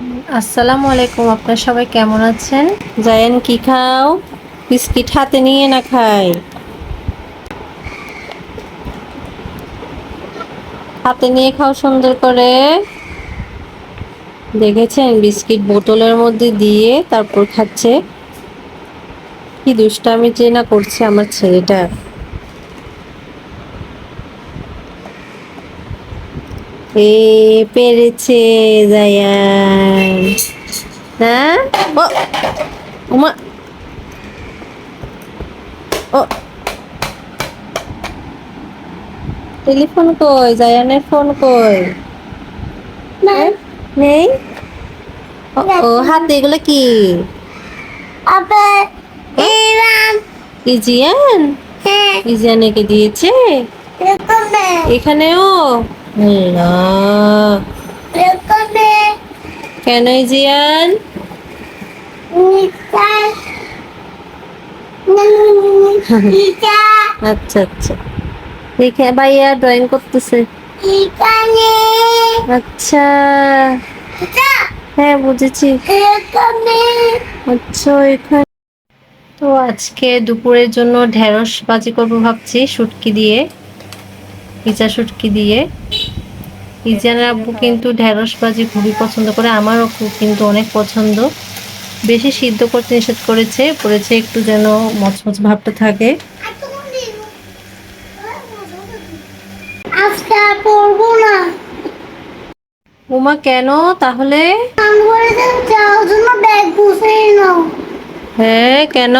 আসসালামু আলাইকুম, আপনার সবাই কেমন আছেন? জায়ান, কি খাও? বিস্কিট হাতে নিয়ে না খাই? হাতে নিয়ে খাও সুন্দর করে। দেখেছেন? বিস্কিট বোতলের মধ্যে দিয়ে তারপর খাচ্ছে। কি দুষ্টামি যে না করছে আমার ছেলেটা। এ পেরেছে জায়ান। হ্যাঁ? ও উমা। ও। টেলিফোন কই? জায়ানের ফোন কই? হ্যাঁ? নেই? ও, হাতে এগুলো কি? এরাম ইজিয়ান হ্যাঁ। ইজিয়ান একে দিয়েছে? এখানেও? আল্লাহ কেন নিচা আচ্ছা আচ্ছা। দেখে ভাইয়া ড্রয়িং করতেছে। আচ্ছা। হ্যাঁ বুঝেছি। আচ্ছা এখানে। তো আজকে দুপুরের জন্য ঢেঁড়স বাজি করব ভাবছি শুটকি দিয়ে ইচা শুটকি দিয়ে। ইজানের আব্বু কিন্তু ঢেঁড়স বাজি খুবই পছন্দ করে আমারও খুব কিন্তু অনেক পছন্দ। বেশি সিদ্ধ করতে নিষেধ করেছে করেছে একটু যেন মচমচ ভাবটা থাকে। উমা কেন? তাহলে? হ্যাঁ কেন?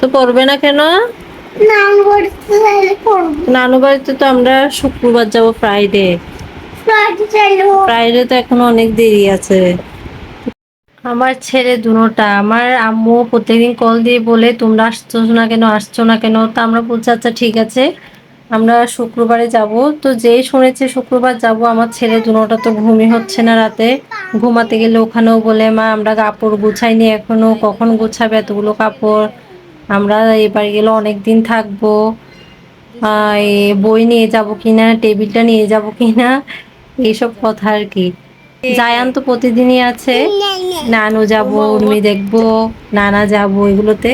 তো পড়বে না কেন? নানু বাড়িতে তো আমরা শুক্রবার যাব ফ্রাইডে। ফ্রাইডে তো এখনও অনেক দেরি আছে। আমার ছেলে দুটোটা আমার আম্মু প্রত্যেকদিন কল দিয়ে বলে তোমরা আসছো না কেন? আসছো না কেন? তা আমরা বলছি আচ্ছা ঠিক আছে। আমরা শুক্রবারে যাব। তো যেই শুনেছে শুক্রবার যাব আমার ছেলে দুটোটা তো ঘুমই হচ্ছে না রাতে। ঘুমাতে গেলে ওখানেও বলে মা আমরা কাপড় গুছাইনি এখনও। কখন গুছাবে এতগুলো কাপড়? আমরা এবার গেলে অনেক দিন থাকব বই নিয়ে যাব কিনা, টেবিলটা নিয়ে যাব কিনা, এইসব কথা আর কি। জায়ান তো প্রতিদিনই আছে। নানু যাব, উর্মি দেখব, নানা যাব এগুলোতে।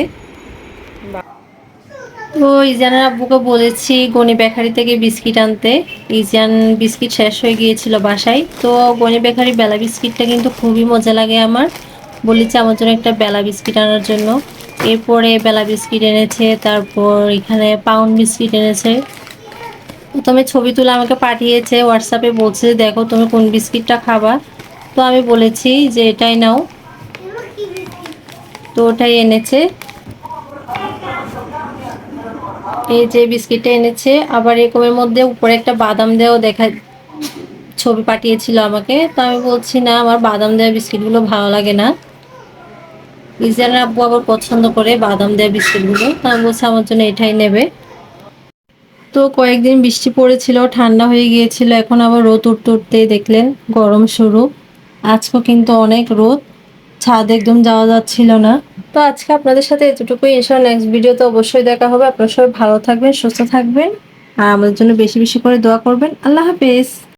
তো ইজানের আব্বুকে বলেছি গনি বেকারি থেকে বিস্কিট আনতে। ইজান বিস্কিট শেষ হয়ে গিয়েছিল বাসায়। তো গনি বেকারি বেলা বিস্কিটটা কিন্তু খুবই মজা লাগে আমার। বলেছি আমার জন্য একটা বেলা বিস্কিট আনার জন্য। এরপরে বেলা বিস্কিট এনেছে, তারপর এখানে পাউন্ড বিস্কিট এনেছে। প্রথমে ছবি তুলে আমাকে পাঠিয়েছে হোয়াটসঅ্যাপে বলছে, দেখো তুমি কোন বিস্কিটটা খাবা? তো আমি বলেছি যে এটাই নাও। তো ওটাই এনেছে। এই যে বিস্কিটটা এনেছে, আবার এরকমের মধ্যে উপরে একটা বাদাম দেওয়া দেখা, ছবি পাঠিয়েছিল আমাকে। তো আমি বলছি, না, আমার বাদাম দেওয়া বিস্কিটগুলো ভালো লাগে না। ইজানের আব্বু আবার পছন্দ করে বাদাম দেওয়া বিস্কিটগুলো। তো বলছি, আমার জন্য এটাই নেবে। তো কয়েকদিন বৃষ্টি পড়েছিল, ঠান্ডা হয়ে গিয়েছিল, এখন আবার রোদ উঠতে উঠতেই দেখলেন গরম শুরু। আজকেও কিন্তু অনেক রোদ, ছাদ একদম যাওয়া যাচ্ছিল না। তো আজকে আপনাদের সাথে এতটুকুই এসব নেক্সট ভিডিওতে অবশ্যই দেখা হবে। আপনারা সবাই ভালো থাকবেন, সুস্থ থাকবেন, আর আমাদের জন্য বেশি বেশি করে দোয়া করবেন। আল্লাহ হাফেজ।